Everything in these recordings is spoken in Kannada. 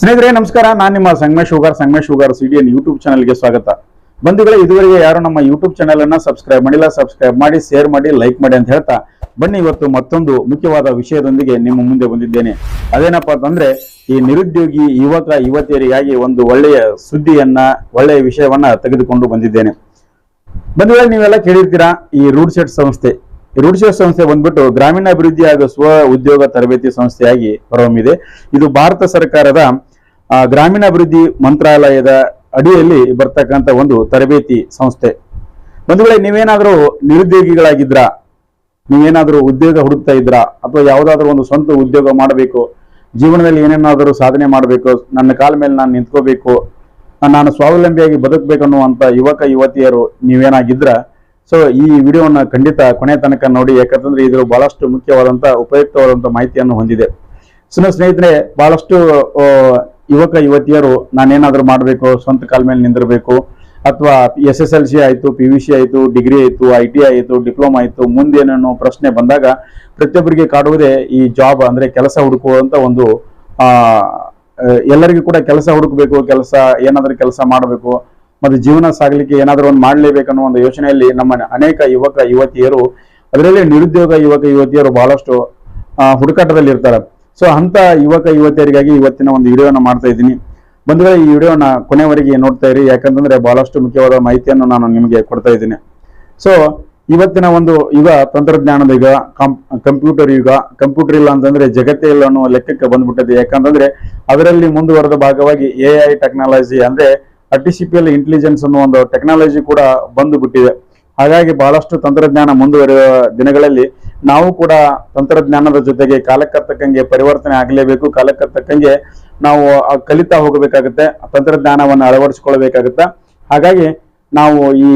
ಸ್ನೇಹಿತರೆ, ನಮಸ್ಕಾರ. ನಾನು ನಿಮ್ಮ ಸಂಗಮೇಶ್ ಶುಗರ್ ಸಂಗಮೇಶ್ ಶುಗರ್ ಸಿಡಿಯನ್ ಯೂಟ್ಯೂಬ್ ಚಾನಲ್ಗೆ ಸ್ವಾಗತ. ಬಂಧುಗಳೇ, ಇದುವರೆಗೆ ಯಾರು ನಮ್ಮ ಯೂಟ್ಯೂಬ್ ಚಾನಲ್ ಅನ್ನ ಸಬ್ಸ್ಕ್ರೈಬ್ ಮಾಡಿಲ್ಲ ಸಬ್ಸ್ಕ್ರೈಬ್ ಮಾಡಿ ಶೇರ್ ಮಾಡಿ ಲೈಕ್ ಮಾಡಿ ಅಂತ ಹೇಳ್ತಾ ಬನ್ನಿ ಇವತ್ತು ಮತ್ತೊಂದು ಮುಖ್ಯವಾದ ವಿಷಯದೊಂದಿಗೆ ನಿಮ್ಮ ಮುಂದೆ ಬಂದಿದ್ದೇನೆ. ಅದೇನಪ್ಪ ಅಂತಂದ್ರೆ, ಈ ನಿರುದ್ಯೋಗಿ ಯುವಕ, ಯುವತಿಯರಿಗಾಗಿ ಒಂದು ಒಳ್ಳೆಯ ಸುದ್ದಿಯನ್ನ, ಒಳ್ಳೆಯ ವಿಷಯವನ್ನ ತೆಗೆದುಕೊಂಡು ಬಂದಿದ್ದೇನೆ. ಬಂಧುಗಳೇ, ನೀವೆಲ್ಲ ಕೇಳಿರ್ತೀರಾ ಈ ರೂಡ್ ಸೆಟ್ ಸಂಸ್ಥೆ. ರೂಡ್ ಸೆಟ್ ಸಂಸ್ಥೆ ಬಂದ್ಬಿಟ್ಟು ಗ್ರಾಮೀಣಾಭಿವೃದ್ಧಿ ಹಾಗೂ ಸ್ವ ಉದ್ಯೋಗ ತರಬೇತಿ ಸಂಸ್ಥೆಯಾಗಿ ಹೊರಹೊಮ್ಮಿದೆ. ಇದು ಭಾರತ ಸರ್ಕಾರದ ಗ್ರಾಮೀಣಾಭಿವೃದ್ಧಿ ಮಂತ್ರಾಲಯದ ಅಡಿಯಲ್ಲಿ ಬರ್ತಕ್ಕಂಥ ಒಂದು ತರಬೇತಿ ಸಂಸ್ಥೆ. ಒಂದು ವೇಳೆ ನೀವೇನಾದರೂ ನಿರುದ್ಯೋಗಿಗಳಾಗಿದ್ರಾ? ನೀವೇನಾದರೂ ಉದ್ಯೋಗ ಹುಡುಕ್ತಾ ಇದ್ರಾ? ಅಥವಾ ಯಾವುದಾದ್ರೂ ಒಂದು ಸ್ವಂತ ಉದ್ಯೋಗ ಮಾಡಬೇಕು? ಜೀವನದಲ್ಲಿ ಏನೇನಾದರೂ ಸಾಧನೆ ಮಾಡಬೇಕು? ನನ್ನ ಕಾಲ ಮೇಲೆ ನಾನು ನಿಂತ್ಕೋಬೇಕು? ನಾನು ಸ್ವಾವಲಂಬಿಯಾಗಿ ಬದುಕಬೇಕನ್ನುವಂಥ ಯುವಕ, ಯುವತಿಯರು ನೀವೇನಾಗಿದ್ರ? ಸೊ ಈ ವಿಡಿಯೋವನ್ನು ಖಂಡಿತ ಕೊನೆ ತನಕ ನೋಡಿ, ಯಾಕಂತಂದ್ರೆ ಇದು ಬಹಳಷ್ಟು ಮುಖ್ಯವಾದಂತ, ಉಪಯುಕ್ತವಾದಂತ ಮಾಹಿತಿಯನ್ನು ಹೊಂದಿದೆ. ಸುನ ಸ್ನೇಹಿತರೆ, ಬಹಳಷ್ಟು ಯುವಕ, ಯುವತಿಯರು ನಾನೇನಾದರೂ ಮಾಡಬೇಕು, ಸ್ವಂತ ಕಾಲ ಮೇಲೆ ನಿಂದಿರಬೇಕು, ಅಥವಾ ಎಸ್ ಎಸ್ ಎಲ್ ಸಿ ಆಯಿತು ಪಿ ವಿ ಸಿ ಆಯಿತು, ಡಿಗ್ರಿ ಆಯಿತು ಐ ಟಿ ಆಯಿತು, ಡಿಪ್ಲೊಮಾ ಆಯಿತು ಮುಂದೇನೇನೋ ಪ್ರಶ್ನೆ ಬಂದಾಗ ಪ್ರತಿಯೊಬ್ಬರಿಗೆ ಕಾಡುವುದೇ ಈ ಜಾಬ್ ಅಂದ್ರೆ ಕೆಲಸ ಹುಡುಕುವಂತ ಒಂದು ಎಲ್ಲರಿಗೂ ಕೂಡ ಕೆಲಸ ಹುಡುಕಬೇಕು, ಕೆಲಸ ಏನಾದರೂ ಕೆಲಸ ಮಾಡಬೇಕು, ಮತ್ತೆ ಜೀವನ ಸಾಗಲಿಕ್ಕೆ ಏನಾದರೂ ಒಂದು ಮಾಡಲೇಬೇಕನ್ನೋ ಒಂದು ಯೋಚನೆಯಲ್ಲಿ ನಮ್ಮ ಅನೇಕ ಯುವಕ, ಯುವತಿಯರು, ಅದರಲ್ಲಿ ನಿರುದ್ಯೋಗ, ಯುವಕ, ಯುವತಿಯರು ಬಹಳಷ್ಟು ಹುಡುಕಾಟದಲ್ಲಿ ಇರ್ತಾರೆ ಸೊ ಅಂತ ಯುವಕ, ಯುವತಿಯರಿಗಾಗಿ ಇವತ್ತಿನ ಒಂದು ವಿಡಿಯೋನ ಮಾಡ್ತಾ ಇದ್ದೀನಿ. ಬಂಧುಗಳೇ, ಈ ವಿಡಿಯೋನ ಕೊನೆವರೆಗೆ ನೋಡ್ತಾ ಇರಿ. ಯಾಕಂತಂದ್ರೆ ಬಹಳಷ್ಟು ಮುಖ್ಯವಾದ ಮಾಹಿತಿಯನ್ನು ನಾನು ನಿಮಗೆ ಕೊಡ್ತಾ ಇದ್ದೀನಿ. ಸೊ ಇವತ್ತಿನ ಒಂದು ಯುಗ, ತಂತ್ರಜ್ಞಾನದ ಯುಗ ಕಂಪ್ಯೂಟರ್ ಯುಗ. ಕಂಪ್ಯೂಟರ್ ಇಲ್ಲ ಅಂತಂದ್ರೆ ಜಗತ್ತೇ ಇಲ್ಲ ಅನ್ನೋ ಲೆಕ್ಕಕ್ಕೆ ಬಂದ್ಬಿಟ್ಟಿದೆ. ಯಾಕಂತಂದ್ರೆ ಅದರಲ್ಲಿ ಮುಂದುವರೆದ ಭಾಗವಾಗಿ ಎ ಐ ಟೆಕ್ನಾಲಜಿ ಅಂದ್ರೆ ಆರ್ಟಿಫಿಷಿಯಲ್ ಇಂಟೆಲಿಜೆನ್ಸ್ ಅನ್ನೋ ಒಂದು ಟೆಕ್ನಾಲಜಿ ಕೂಡ ಬಂದು ಬಿಟ್ಟಿದೆ. ಹಾಗಾಗಿ ಬಹಳಷ್ಟು ತಂತ್ರಜ್ಞಾನ ಮುಂದುವರಿಯುವ ದಿನಗಳಲ್ಲಿ ನಾವು ಕೂಡ ತಂತ್ರಜ್ಞಾನದ ಜೊತೆಗೆ ಕಾಲಕ್ಕೆ ತಕ್ಕಂಗೆ ಪರಿವರ್ತನೆ ಆಗಲೇಬೇಕು. ಕಾಲಕ್ಕೆ ತಕ್ಕಂಗೆ ನಾವು ಕಲಿತಾ ಹೋಗಬೇಕಾಗುತ್ತೆ ತಂತ್ರಜ್ಞಾನವನ್ನು ಅಳವಡಿಸಿಕೊಳ್ಬೇಕಾಗುತ್ತೆ? ಹಾಗಾಗಿ ನಾವು ಈ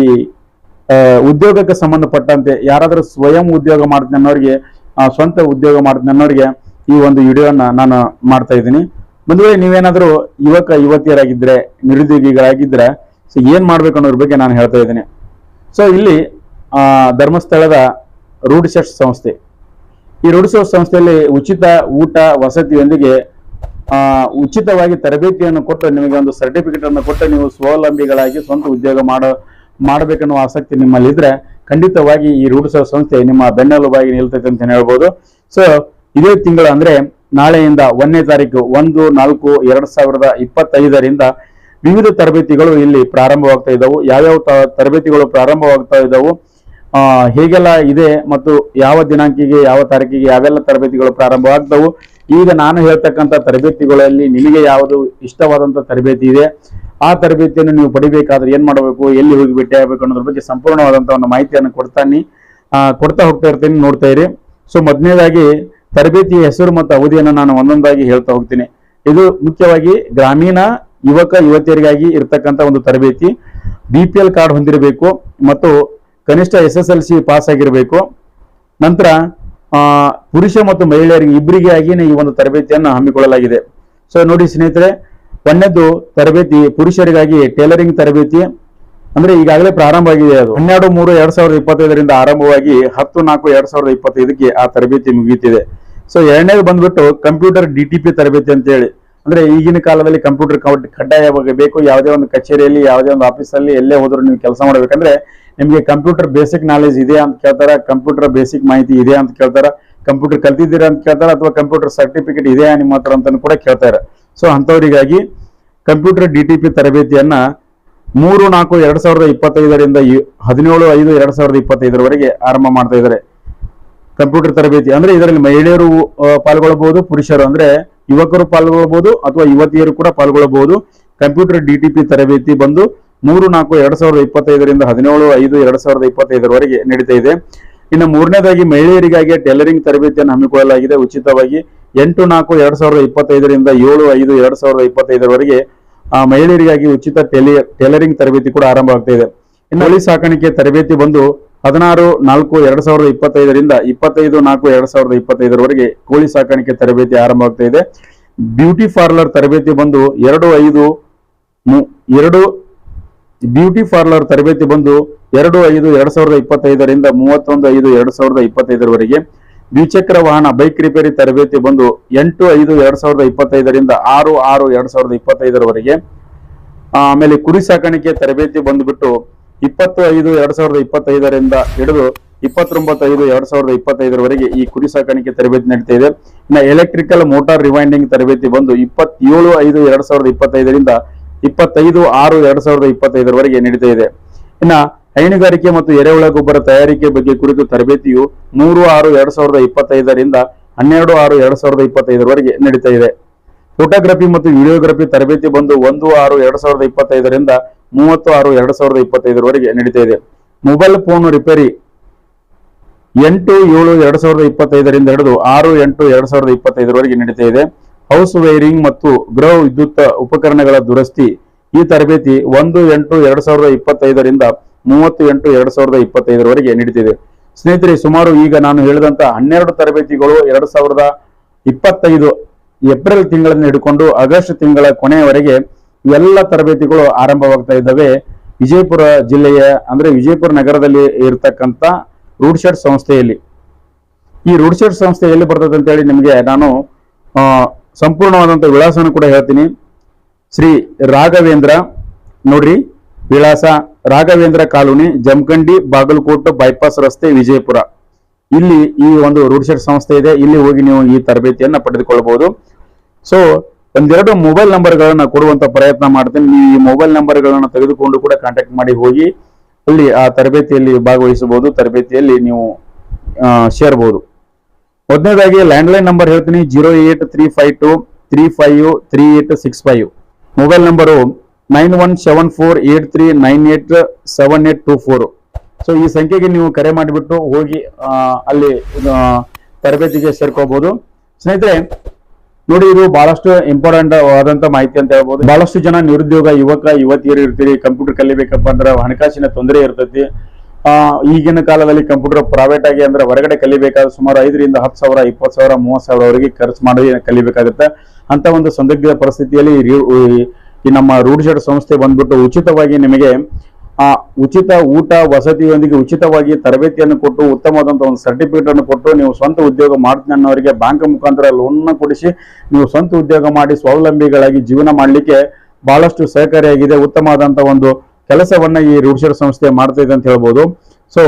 ಉದ್ಯೋಗಕ್ಕೆ ಸಂಬಂಧಪಟ್ಟಂತೆ ಯಾರಾದರೂ ಸ್ವಯಂ ಉದ್ಯೋಗ ಮಾಡ್ತೀನಿ ಅನ್ನೋರಿಗೆ ಸ್ವಂತ ಉದ್ಯೋಗ ಮಾಡ್ತೀನಿ ಅನ್ನೋರಿಗೆ ಈ ಒಂದು ವಿಡಿಯೋನ ನಾನು ಮಾಡ್ತಾ ಇದ್ದೀನಿ. ವೇಳೆ ನೀವೇನಾದರೂ ಯುವಕ ಯುವತಿಯರಾಗಿದ್ದರೆ ನಿರುದ್ಯೋಗಿಗಳಾಗಿದ್ರೆ, ಸೊ ಏನು ಮಾಡ್ಬೇಕು ಅನ್ನೋದ್ರ ಬಗ್ಗೆ ನಾನು ಹೇಳ್ತಾ ಇದ್ದೀನಿ. ಸೊ ಇಲ್ಲಿ ಧರ್ಮಸ್ಥಳದ ಸೆಟ್ ಸಂಸ್ಥೆ. ಈ ರೂಡ್ ಸಂಸ್ಥೆಯಲ್ಲಿ ಉಚಿತ ಊಟ, ವಸತಿಯೊಂದಿಗೆ ಉಚಿತವಾಗಿ ತರಬೇತಿಯನ್ನು ಕೊಟ್ಟು ನಿಮಗೆ ಒಂದು ಸರ್ಟಿಫಿಕೇಟ್ ಅನ್ನು ಕೊಟ್ಟು ನೀವು ಸ್ವಾವಲಂಬಿಗಳಾಗಿ ಸ್ವಂತ ಉದ್ಯೋಗ ಮಾಡೋ, ಮಾಡಬೇಕನ್ನುವ ಆಸಕ್ತಿ ನಿಮ್ಮಲ್ಲಿ ಇದ್ರೆ ಖಂಡಿತವಾಗಿ ಈ ರೂಡ್ ಸಂಸ್ಥೆ ನಿಮ್ಮ ಬೆನ್ನೆಲುಬಾಗಿ ನಿಲ್ತೈತೆ ಅಂತ ಹೇಳ್ಬೋದು. ಸೊ ಇದೇ ತಿಂಗಳು ಅಂದ್ರೆ ನಾಳೆಯಿಂದ ಒಂದನೇ ತಾರೀಕು ಒಂದು, ನಾಲ್ಕು, ಎರಡ್ ಸಾವಿರದ ಇಪ್ಪತ್ತೈದರಿಂದ ವಿವಿಧ ತರಬೇತಿಗಳು ಇಲ್ಲಿ ಪ್ರಾರಂಭವಾಗ್ತಾ ಇದ್ದವು. ಯಾವ್ಯಾವ ತರಬೇತಿಗಳು ಪ್ರಾರಂಭವಾಗ್ತಾ ಇದ್ದಾವು? ಹೇಗೆಲ್ಲ ಇದೆ ಮತ್ತು ಯಾವ ದಿನಾಂಕಿಗೆ, ಯಾವ ತಾರೀಕಿಗೆ ಯಾವೆಲ್ಲ ತರಬೇತಿಗಳು ಪ್ರಾರಂಭವಾಗ್ತವು, ಈಗ ನಾನು ಹೇಳ್ತಕ್ಕಂಥ ತರಬೇತಿಗಳಲ್ಲಿ ನಿಮಗೆ ಯಾವುದು ಇಷ್ಟವಾದಂತ ತರಬೇತಿ ಇದೆ. ಆ ತರಬೇತಿಯನ್ನು ನೀವು ಪಡಿಬೇಕಾದ್ರೆ ಏನ್ ಮಾಡಬೇಕು, ಎಲ್ಲಿ ಹೋಗಿ ಭೇಟಿ ಆಗಬೇಕು ಅನ್ನೋದ್ರ ಬಗ್ಗೆ ಸಂಪೂರ್ಣವಾದಂತ ಒಂದು ಮಾಹಿತಿಯನ್ನು ಕೊಡ್ತಾನೆ ಕೊಡ್ತಾ ಹೋಗ್ತಾ ಇರ್ತೀನಿ, ನೋಡ್ತಾ ಇರಿ. ಸೊ ಮೊದಲನೇದಾಗಿ ತರಬೇತಿಯ ಹೆಸರು ಮತ್ತು ಅವಧಿಯನ್ನು ನಾನು ಒಂದೊಂದಾಗಿ ಹೇಳ್ತಾ ಹೋಗ್ತೀನಿ. ಇದು ಮುಖ್ಯವಾಗಿ ಗ್ರಾಮೀಣ ಯುವಕ, ಯುವತಿಯರಿಗಾಗಿ ಇರ್ತಕ್ಕಂಥ ಒಂದು ತರಬೇತಿ. ಬಿ ಪಿ ಎಲ್ ಕಾರ್ಡ್ ಹೊಂದಿರಬೇಕು ಮತ್ತು ಕನಿಷ್ಠ S S L C pass ಆಗಿರಬೇಕು ನಂತರ ಪುರುಷ ಮತ್ತು ಮಹಿಳೆಯರಿಗೆ ಇಬ್ಬರಿಗೆ ಈ ಒಂದು ತರಬೇತಿಯನ್ನು ಹಮ್ಮಿಕೊಳ್ಳಲಾಗಿದೆ. ಸೊ ನೋಡಿ ಸ್ನೇಹಿತರೆ, ಒಂದನೇದು ತರಬೇತಿ, ಪುರುಷರಿಗಾಗಿ ಟೇಲರಿಂಗ್ ತರಬೇತಿ. ಅಂದ್ರೆ ಈಗಾಗಲೇ ಪ್ರಾರಂಭ ಆಗಿದೆ ಅದು. ಹನ್ನೆರಡು, ಮೂರು, ಎರಡ್ ಸಾವಿರದ ಇಪ್ಪತ್ತೈದರಿಂದ ಆರಂಭವಾಗಿ ಹತ್ತು, ನಾಲ್ಕು, ಎರಡ್ ಸಾವಿರದ ಇಪ್ಪತ್ತೈದಕ್ಕೆ ಆ ತರಬೇತಿ ಮುಗಿಯುತ್ತಿದೆ. ಸೊ ಎರಡನೇದು ಬಂದ್ಬಿಟ್ಟು ಕಂಪ್ಯೂಟರ್ ಡಿ ಟಿ ಪಿ ತರಬೇತಿ ಅಂತ ಹೇಳಿ ಅಂದ್ರೆ ಈಗಿನ ಕಾಲದಲ್ಲಿ ಕಂಪ್ಯೂಟರ್ ಕಡ್ಡಾಯವಾಗಿ ಬೇಕು. ಯಾವುದೇ ಒಂದು ಕಚೇರಿಯಲ್ಲಿ, ಯಾವುದೇ ಒಂದು ಆಫೀಸಲ್ಲಿ ಎಲ್ಲೇ ಹೋದ್ರು ನೀವು ಕೆಲಸ ಮಾಡ್ಬೇಕಂದ್ರೆ ನಿಮಗೆ ಕಂಪ್ಯೂಟರ್ ಬೇಸಿಕ್ ನಾಲೆಜ್ ಇದೆ ಅಂತ ಕೇಳ್ತಾರ ಕಂಪ್ಯೂಟರ್ ಬೇಸಿಕ್ ಮಾಹಿತಿ ಇದೆ ಅಂತ ಕೇಳ್ತಾರ ಕಂಪ್ಯೂಟರ್ ಕಲ್ತಿದ್ದೀರಾ ಅಂತ ಕೇಳ್ತಾರ ಅಥವಾ ಕಂಪ್ಯೂಟರ್ ಸರ್ಟಿಫಿಕೇಟ್ ಇದೆಯಾ ನಿಮ್ಮ ಹತ್ರ ಅಂತ ಕೂಡ ಕೇಳ್ತಾರೆ. ಸೊ ಅಂಥವರಿಗಾಗಿ ಕಂಪ್ಯೂಟರ್ ಡಿ ಟಿ ಪಿ ತರಬೇತಿಯನ್ನ ಮೂರು, ನಾಲ್ಕು, ಎರಡ್ ಸಾವಿರದ ಇಪ್ಪತ್ತೈದರಿಂದ ಹದಿನೇಳು, ಐದು, ಎರಡ್ ಸಾವಿರದ ಇಪ್ಪತ್ತೈದರವರೆಗೆ ಆರಂಭ ಮಾಡ್ತಾ ಇದ್ದಾರೆ. ಕಂಪ್ಯೂಟರ್ ತರಬೇತಿ ಅಂದ್ರೆ ಇದರಲ್ಲಿ ಮಹಿಳೆಯರು ಪಾಲ್ಗೊಳ್ಳಬಹುದು ಪುರುಷರು ಅಂದ್ರೆ ಯುವಕರು ಪಾಲ್ಗೊಳ್ಳಬಹುದು ಅಥವಾ ಯುವತಿಯರು ಕೂಡ ಪಾಲ್ಗೊಳ್ಳಬಹುದು ಕಂಪ್ಯೂಟರ್ ಡಿ ತರಬೇತಿ ಬಂದು ಮೂರು ನಾಲ್ಕು ಎರಡ್ ಸಾವಿರದ ಇಪ್ಪತ್ತೈದರಿಂದ ಹದಿನೇಳು ಐದು ಎರಡ್ ಸಾವಿರದ ಇಪ್ಪತ್ತೈದರವರೆಗೆ ನಡೀತಾ ಇದೆ. ಇನ್ನು ಮೂರನೇದಾಗಿ ಮಹಿಳೆಯರಿಗಾಗಿ ಟೈಲರಿಂಗ್ ತರಬೇತಿಯನ್ನು ಹಮ್ಮಿಕೊಳ್ಳಲಾಗಿದೆ. ಉಚಿತವಾಗಿ ಎಂಟು ನಾಲ್ಕು ಎರಡ್ ಸಾವಿರದ ಇಪ್ಪತ್ತೈದರಿಂದ ಏಳು ಐದು ಎರಡ್ ಸಾವಿರದ ಇಪ್ಪತ್ತೈದರವರೆಗೆ, ಆ, ಮಹಿಳೆಯರಿಗಾಗಿ ಉಚಿತ ಟೆಲಿ, ಟೈಲರಿಂಗ್ ತರಬೇತಿ ಕೂಡ ಆರಂಭ ಆಗ್ತಾ ಇದೆ. ಇನ್ನು ಕೋಳಿ ಸಾಕಾಣಿಕೆ ತರಬೇತಿ ಬಂದು ಹದಿನಾರು ನಾಲ್ಕು ಎರಡ್ ಸಾವಿರದ ಇಪ್ಪತ್ತೈದರಿಂದ ಇಪ್ಪತ್ತೈದು ನಾಲ್ಕು ಎರಡ್ ಸಾವಿರದ ಇಪ್ಪತ್ತೈದರವರೆಗೆ ಕೋಳಿ ಸಾಕಾಣಿಕೆ ತರಬೇತಿ ಆರಂಭ ಆಗ್ತಾ ಇದೆ. ಬ್ಯೂಟಿ ಪಾರ್ಲರ್ ತರಬೇತಿ ಬಂದು ಎರಡು ಐದು ಎರಡು ಬ್ಯೂಟಿ ಪಾರ್ಲರ್ ತರಬೇತಿ ಬಂದು ಎರಡು ಐದು ಎರಡ್ ಸಾವಿರದ ಇಪ್ಪತ್ತೈದರಿಂದ ಮೂವತ್ತೊಂದು ಐದು ಎರಡ್ ಸಾವಿರದ ಇಪ್ಪತ್ತೈದರವರೆಗೆ ದ್ವಿಚಕ್ರ ವಾಹನ ಬೈಕ್ ರಿಪೇರಿ ತರಬೇತಿ ಬಂದು ಎಂಟು ಐದು ಎರಡ್ ಸಾವಿರದ ಇಪ್ಪತ್ತೈದರಿಂದ ಆರು ಆರು ಎರಡ್ ಸಾವಿರದ ಇಪ್ಪತ್ತೈದರವರೆಗೆ ಆಮೇಲೆ ಕುರಿ ಸಾಕಾಣಿಕೆ ತರಬೇತಿ ಬಂದ್ಬಿಟ್ಟು ಇಪ್ಪತ್ತು ಐದು ಎರಡ್ ಸಾವಿರದ ಇಪ್ಪತ್ತೈದರಿಂದ ಹಿಡಿದು ಇಪ್ಪತ್ತೊಂಬತ್ತು ಐದು ಎರಡ್ ಸಾವಿರದ ಇಪ್ಪತ್ತೈದರವರೆಗೆ ಈ ಕುರಿ ಸಾಕಾಣಿಕೆ ತರಬೇತಿ ನಡೀತಾ ಇದೆ. ಇನ್ನು ಎಲೆಕ್ಟ್ರಿಕಲ್ ಮೋಟಾರ್ ರಿವೈಂಡಿಂಗ್ ತರಬೇತಿ ಬಂದು ಇಪ್ಪತ್ತೇಳು ಐದು ಎರಡ್ ಸಾವಿರದ ಇಪ್ಪತ್ತೈದರಿಂದ ಇಪ್ಪತ್ತೈದು ಆರು ಎರಡ್ ಸಾವಿರದ ಇಪ್ಪತ್ತೈದರವರೆಗೆ ನಡೀತಾ ಇದೆ. ಇನ್ನ ಹೈನುಗಾರಿಕೆ ಮತ್ತು ಎರೆಹುಳ ಗೊಬ್ಬರ ತಯಾರಿಕೆ ಬಗ್ಗೆ ಕುರಿತು ತರಬೇತಿಯು ಮೂರು ಆರು ಎರಡ್ ಸಾವಿರದ ಇಪ್ಪತ್ತೈದರಿಂದ ಹನ್ನೆರಡು ಆರು ಎರಡ್ ಸಾವಿರದ ಇಪ್ಪತ್ತೈದರವರೆಗೆ ನಡೀತಾ ಇದೆ. ಫೋಟೋಗ್ರಫಿ ಮತ್ತು ವಿಡಿಯೋಗ್ರಫಿ ತರಬೇತಿ ಬಂದು ಒಂದು ಆರು ಎರಡ್ ಸಾವಿರದ ಇಪ್ಪತ್ತೈದರಿಂದ ಮೂವತ್ತು ಆರು ಎರಡ್ ಸಾವಿರದ ಇಪ್ಪತ್ತೈದರವರೆಗೆ ನಡೀತಾ ಇದೆ. ಮೊಬೈಲ್ ಫೋನ್ ರಿಪೇರಿ ಎಂಟು ಏಳು ಎರಡ್ ಸಾವಿರದ ಇಪ್ಪತ್ತೈದರಿಂದ ಹಿಡಿದು ಆರು ಎಂಟು ಎರಡ್ ಸಾವಿರದ ಇಪ್ಪತ್ತೈದರವರೆಗೆ ನಡೀತಾ ಇದೆ. ಹೌಸ್ ವೈರಿಂಗ್ ಮತ್ತು ಗೃಹ ವಿದ್ಯುತ್ ಉಪಕರಣಗಳ ದುರಸ್ತಿ ಈ ತರಬೇತಿ ಒಂದು ಎಂಟು ಎರಡ್ ಸಾವಿರದ ಇಪ್ಪತ್ತೈದರಿಂದ ಮೂವತ್ತು ಎಂಟು ಎರಡ್ ಸಾವಿರದ ಇಪ್ಪತ್ತೈದರವರೆಗೆ ನೀಡುತ್ತಿದೆ ಸ್ನೇಹಿತರೆ, ಸುಮಾರು ಈಗ ನಾನು ಹೇಳಿದಂತ ಹನ್ನೆರಡು ತರಬೇತಿಗಳು ಎರಡ್ ಸಾವಿರದ ಇಪ್ಪತ್ತೈದು ಏಪ್ರಿಲ್ ತಿಂಗಳನ್ನು ಹಿಡ್ಕೊಂಡು ಆಗಸ್ಟ್ ತಿಂಗಳ ಕೊನೆಯವರೆಗೆ ಎಲ್ಲ ತರಬೇತಿಗಳು ಆರಂಭವಾಗ್ತಾ ಇದ್ದಾವೆ. ವಿಜಯಪುರ ಜಿಲ್ಲೆಯ, ಅಂದ್ರೆ ವಿಜಯಪುರ ನಗರದಲ್ಲಿ ಇರತಕ್ಕಂತ ರೂಡ್ ಶರ್ಟ್ ಸಂಸ್ಥೆಯಲ್ಲಿ. ಈ ರೂಡ್ ಶರ್ಟ್ ಸಂಸ್ಥೆ ಎಲ್ಲಿ ಬರ್ತದೆ ಅಂತ ಹೇಳಿ ನಿಮಗೆ ನಾನು ಆ, ಸಂಪೂರ್ಣವಾದಂತ ವಿಳಾಸನ ಕೂಡ ಹೇಳ್ತೀನಿ. ಶ್ರೀ ರಾಘವೇಂದ್ರ ನೋಡ್ರಿ ವಿಳಾಸ ರಾಘವೇಂದ್ರ ಕಾಲೋನಿ ಜಮಖಂಡಿ ಬಾಗಲಕೋಟೆ ಬೈಪಾಸ್ ರಸ್ತೆ ವಿಜಯಪುರ. ಇಲ್ಲಿ ಈ ಒಂದು ರೂಡ್ ಸಂಸ್ಥೆ ಇದೆ. ಇಲ್ಲಿ ಹೋಗಿ ನೀವು ಈ ತರಬೇತಿಯನ್ನ ಪಡೆದುಕೊಳ್ಳಬಹುದು ಸೊ ಒಂದೆರಡು ಮೊಬೈಲ್ ನಂಬರ್ಗಳನ್ನ ಕೊಡುವಂತ ಪ್ರಯತ್ನ ಮಾಡ್ತೀನಿ. ನೀವು ಈ ಮೊಬೈಲ್ ನಂಬರ್ಗಳನ್ನ ತೆಗೆದುಕೊಂಡು ಕೂಡ ಕಾಂಟ್ಯಾಕ್ಟ್ ಮಾಡಿ ಹೋಗಿ ಅಲ್ಲಿ ಆ ತರಬೇತಿಯಲ್ಲಿ ಭಾಗವಹಿಸಬಹುದು. ತರಬೇತಿಯಲ್ಲಿ ನೀವು ಸೇರಬಹುದು ಮೊದಲನೇದಾಗಿ ಲ್ಯಾಂಡ್ಲೈನ್ ನಂಬರ್ ಹೇಳ್ತೀನಿ zero eight three five two three five three eight six five mobile number nine one seven four eight three nine eight seven eight two four so ಈ ಸಂಖ್ಯೆಗೆ ನೀವು ಕರೆ ಮಾಡಿಬಿಟ್ಟು ಹೋಗಿ ಅಲ್ಲಿ ತರಬೇತಿಗೆ ಸೇರ್ಕೋಬಹುದು ಸ್ನೇಹಿತರೆ, ನೋಡಿ, ಇದು ಬಹಳಷ್ಟು ಇಂಪಾರ್ಟೆಂಟ್ ಆದಂತ ಮಾಹಿತಿ ಅಂತ ಹೇಳ್ಬೋದು. ಬಹಳಷ್ಟು ಜನ ನಿರುದ್ಯೋಗ, ಯುವಕ, ಯುವತಿಯರು ಇರ್ತೀರಿ ಕಂಪ್ಯೂಟರ್ ಕಲಿಬೇಕಪ್ಪ ಅಂದ್ರೆ ಹಣಕಾಸಿನ ತೊಂದರೆ ಇರ್ತೈತಿ. ಈಗಿನ ಕಾಲದಲ್ಲಿ ಕಂಪ್ಯೂಟರ್ ಪ್ರೈವೇಟ್ ಆಗಿ ಅಂದ್ರೆ ಹೊರಗಡೆ ಕಲಿಬೇಕಾದ್ರೆ ಸುಮಾರು ಐದರಿಂದ ಹತ್ತು ಸಾವಿರ, ಇಪ್ಪತ್ತು ಸಾವಿರ, ಮೂವತ್ತು ಸಾವಿರವರೆಗೆ ಖರ್ಚು ಮಾಡಿ ಕಲಿಬೇಕಾಗುತ್ತೆ. ಅಂತ ಒಂದು ಸಂದಿಗ್ಧ ಪರಿಸ್ಥಿತಿಯಲ್ಲಿ ಈ ನಮ್ಮ ರೂಡ್ಜೆಡ್ ಸಂಸ್ಥೆ ಬಂದ್ಬಿಟ್ಟು ಉಚಿತವಾಗಿ ನಿಮಗೆ, ಆ, ಉಚಿತ ಊಟ ವಸತಿಯೊಂದಿಗೆ ಉಚಿತವಾಗಿ ತರಬೇತಿಯನ್ನು ಕೊಟ್ಟು ಉತ್ತಮವಾದಂಥ ಒಂದು ಸರ್ಟಿಫಿಕೇಟ್ ಅನ್ನು ಕೊಟ್ಟು ನೀವು ಸ್ವಂತ ಉದ್ಯೋಗ ಮಾಡ್ತೀನಿ ಅನ್ನೋರಿಗೆ ಬ್ಯಾಂಕ್ ಮುಖಾಂತರ ಲೋನ್ ಕೊಡಿಸಿ, ನೀವು ಸ್ವಂತ ಉದ್ಯೋಗ ಮಾಡಿ ಸ್ವಾವಲಂಬಿಗಳಾಗಿ ಜೀವನ ಮಾಡಲಿಕ್ಕೆ ಬಹಳಷ್ಟು ಸಹಕಾರಿಯಾಗಿದೆ, ಉತ್ತಮವಾದಂಥ ಒಂದು ಕೆಲಸವನ್ನ ಈ ರೂಢಿಶೆಡ್ ಸಂಸ್ಥೆ ಮಾಡ್ತಾ ಇದೆ ಅಂತ ಹೇಳ್ಬೋದು. ಸೊ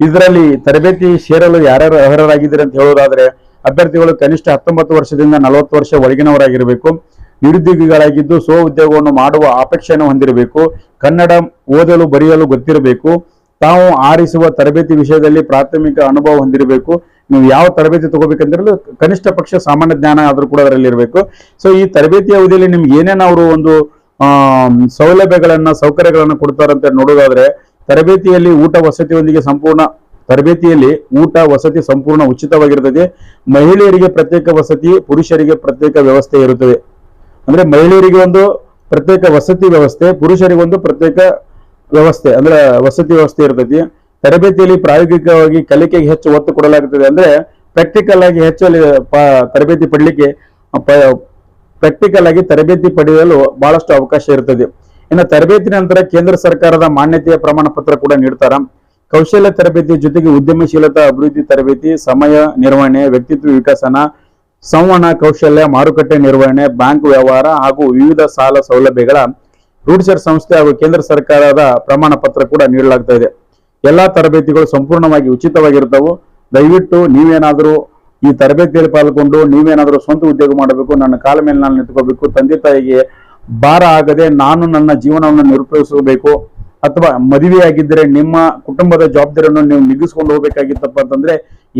ಇದರಲ್ಲಿ ತರಬೇತಿ ಸೇರಲು ಯಾರ್ಯಾರು ಅರ್ಹರಾಗಿದ್ದೀರಿ ಅಂತ ಹೇಳೋದಾದ್ರೆ, ಅಭ್ಯರ್ಥಿಗಳು ಕನಿಷ್ಠ ಹತ್ತೊಂಬತ್ತು ವರ್ಷದಿಂದ ನಲವತ್ತು ವರ್ಷ ಒಳಗಿನವರಾಗಿರಬೇಕು. ನಿರುದ್ಯೋಗಿಗಳಾಗಿದ್ದು ಸ್ವ ಉದ್ಯೋಗವನ್ನು ಮಾಡುವ ಅಪೇಕ್ಷೆಯನ್ನು ಹೊಂದಿರಬೇಕು. ಕನ್ನಡ ಓದಲು ಬರೆಯಲು ಗೊತ್ತಿರಬೇಕು. ತಾವು ಆರಿಸುವ ತರಬೇತಿ ವಿಷಯದಲ್ಲಿ ಪ್ರಾಥಮಿಕ ಅನುಭವ ಹೊಂದಿರಬೇಕು. ನೀವು ಯಾವ ತರಬೇತಿ ತಗೋಬೇಕಂದ್ರೆ ಕನಿಷ್ಠ ಪಕ್ಷ ಸಾಮಾನ್ಯ ಜ್ಞಾನ ಆದರೂ ಕೂಡ ಅದರಲ್ಲಿ ಇರಬೇಕು ಸೊ ಈ ತರಬೇತಿ ಅವಧಿಯಲ್ಲಿ ನಿಮ್ಗೆ ಏನೇನು ಅವರು ಒಂದು ಸೌಲಭ್ಯಗಳನ್ನ, ಸೌಕರ್ಯಗಳನ್ನ ಕೊಡ್ತಾರಂತ ನೋಡೋದಾದ್ರೆ, ತರಬೇತಿಯಲ್ಲಿ ಊಟ ವಸತಿಯೊಂದಿಗೆ ಸಂಪೂರ್ಣ, ತರಬೇತಿಯಲ್ಲಿ ಊಟ ವಸತಿ ಸಂಪೂರ್ಣ ಉಚಿತವಾಗಿರ್ತದೆ. ಮಹಿಳೆಯರಿಗೆ ಪ್ರತ್ಯೇಕ ವಸತಿ, ಪುರುಷರಿಗೆ ಪ್ರತ್ಯೇಕ ವ್ಯವಸ್ಥೆ ಇರುತ್ತದೆ. ಅಂದ್ರೆ ಮಹಿಳೆಯರಿಗೆ ಒಂದು ಪ್ರತ್ಯೇಕ ವಸತಿ ವ್ಯವಸ್ಥೆ, ಪುರುಷರಿಗೆ ಒಂದು ಪ್ರತ್ಯೇಕ ವ್ಯವಸ್ಥೆ, ಅಂದ್ರೆ ವಸತಿ ವ್ಯವಸ್ಥೆ ಇರ್ತೈತಿ ತರಬೇತಿಯಲ್ಲಿ ಪ್ರಾಯೋಗಿಕವಾಗಿ ಕಲಿಕೆಗೆ ಹೆಚ್ಚು ಒತ್ತು ಕೊಡಲಾಗುತ್ತದೆ. ಅಂದ್ರೆ ಪ್ರಾಕ್ಟಿಕಲ್ ಆಗಿ ಹೆಚ್ಚು ಅಲ್ಲಿ ತರಬೇತಿ ಪಡಲಿಕ್ಕೆ ಪ್ರಾಕ್ಟಿಕಲ್ ಆಗಿ ತರಬೇತಿ ಪಡೆಯಲು ಬಹಳಷ್ಟು ಅವಕಾಶ ಇರ್ತದೆ. ಇನ್ನು ತರಬೇತಿ ನಂತರ ಕೇಂದ್ರ ಸರ್ಕಾರದ ಮಾನ್ಯತೆಯ ಪ್ರಮಾಣ ಪತ್ರ ಕೂಡ ನೀಡ್ತಾರ. ಕೌಶಲ್ಯ ತರಬೇತಿ ಜೊತೆಗೆ ಉದ್ಯಮಶೀಲತಾ ಅಭಿವೃದ್ಧಿ ತರಬೇತಿ, ಸಮಯ ನಿರ್ವಹಣೆ, ವ್ಯಕ್ತಿತ್ವ ವಿಕಸನ, ಸಂವಹನ, ಕೌಶಲ್ಯ, ಮಾರುಕಟ್ಟೆ ನಿರ್ವಹಣೆ, ಬ್ಯಾಂಕ್ ವ್ಯವಹಾರ ಹಾಗೂ ವಿವಿಧ ಸಾಲ ಸೌಲಭ್ಯಗಳ ರೂಢಿಸರ್ ಸಂಸ್ಥೆ ಹಾಗೂ ಕೇಂದ್ರ ಸರ್ಕಾರದ ಪ್ರಮಾಣ ಪತ್ರ ಕೂಡ ನೀಡಲಾಗ್ತಾ ಇದೆ. ಎಲ್ಲಾ ತರಬೇತಿಗಳು ಸಂಪೂರ್ಣವಾಗಿ ಉಚಿತವಾಗಿರ್ತವು. ದಯವಿಟ್ಟು ನೀವೇನಾದರೂ ಈ ತರಬೇತಿಯಲ್ಲಿ ಪಾಲ್ಗೊಂಡು ನೀವೇನಾದರೂ ಸ್ವಂತ ಉದ್ಯೋಗ ಮಾಡಬೇಕು, ನನ್ನ ಕಾಲ ಮೇಲೆ ನಾನು ನಿಂತ್ಕೋಬೇಕು, ತಂದೆ ತಾಯಿಗೆ ಭಾರ ಆಗದೆ ನಾನು ನನ್ನ ಜೀವನವನ್ನು ನಿರೂಪಿಸಬೇಕು ಅಥವಾ ಮದುವೆಯಾಗಿದ್ದರೆ ನಿಮ್ಮ ಕುಟುಂಬದ ಜವಾಬ್ದಾರಿಯನ್ನು ನೀವು ನಿಗಿಸ್ಕೊಂಡು ಹೋಗ್ಬೇಕಾಗಿತ್ತಪ್ಪ ಅಂತಂದ್ರೆ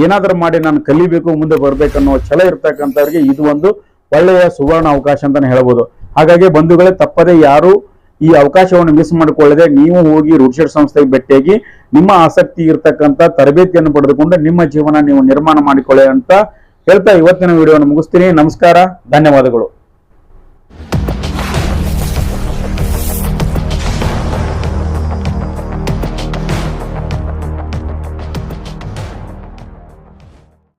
ಏನಾದರೂ ಮಾಡಿ ನಾನು ಕಲಿಬೇಕು, ಮುಂದೆ ಬರಬೇಕನ್ನೋ ಛಲ ಇರ್ತಕ್ಕಂಥವ್ರಿಗೆ ಇದು ಒಂದು ಒಳ್ಳೆಯ ಸುವರ್ಣ ಅವಕಾಶ ಅಂತಾನೆ ಹೇಳ್ಬೋದು. ಹಾಗಾಗಿ ಬಂಧುಗಳೇ, ತಪ್ಪದೆ ಯಾರು ಈ ಅವಕಾಶವನ್ನು ಮಿಸ್ ಮಾಡಿಕೊಳ್ಳದೆ ನೀವು ಹೋಗಿ ರೂಡ್ಶೆಡ್ ಸಂಸ್ಥೆಗೆ ಭೇಟಿಯಾಗಿ ನಿಮ್ಮ ಆಸಕ್ತಿ ಇರ್ತಕ್ಕಂಥ ತರಬೇತಿಯನ್ನು ಪಡೆದುಕೊಂಡು ನಿಮ್ಮ ಜೀವನ ನೀವು ನಿರ್ಮಾಣ ಮಾಡಿಕೊಳ್ಳಿ ಅಂತ ಹೇಳ್ತಾ ಇವತ್ತಿನ ವಿಡಿಯೋವನ್ನು ಮುಗಿಸ್ತೀನಿ. ನಮಸ್ಕಾರ. ಧನ್ಯವಾದಗಳು.